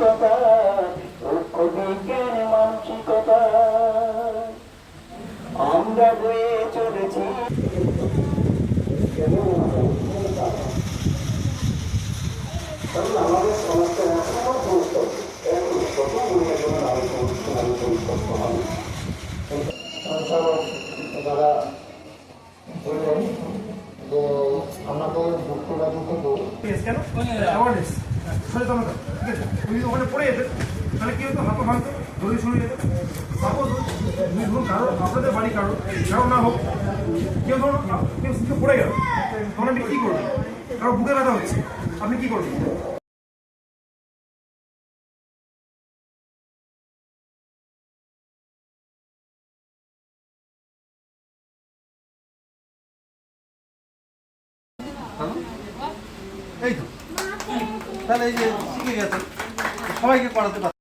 মানসিকতা ঐক্য বিজ্ঞান মানসিকতা। আমরা বয়ে চলেছি। আমাদের গুরুত্ব আলোচনা বললেন যে যুক্তরাজ্য থেকে Yes, কেন? অ্যাওয়ারনেস সচেতনতা ঠিক আছে যদি ওখানে পড়ে যেতে তাহলে কি হতো হাতে ভাঙতো দড়ি শুরু যেত সাপোজ তুমি ধরুন কারও আপনাদের বাড়ি কারও কারও না হোক কেউ ধরুন কেউ কেউ পড়ে গেল তখন আপনি কী করবেন কারও বুকে ব্যথা হচ্ছে আপনি কী করবেন এই তো। তাহলে এই যে শিখে গেছে সবাইকে পড়াতে পারে।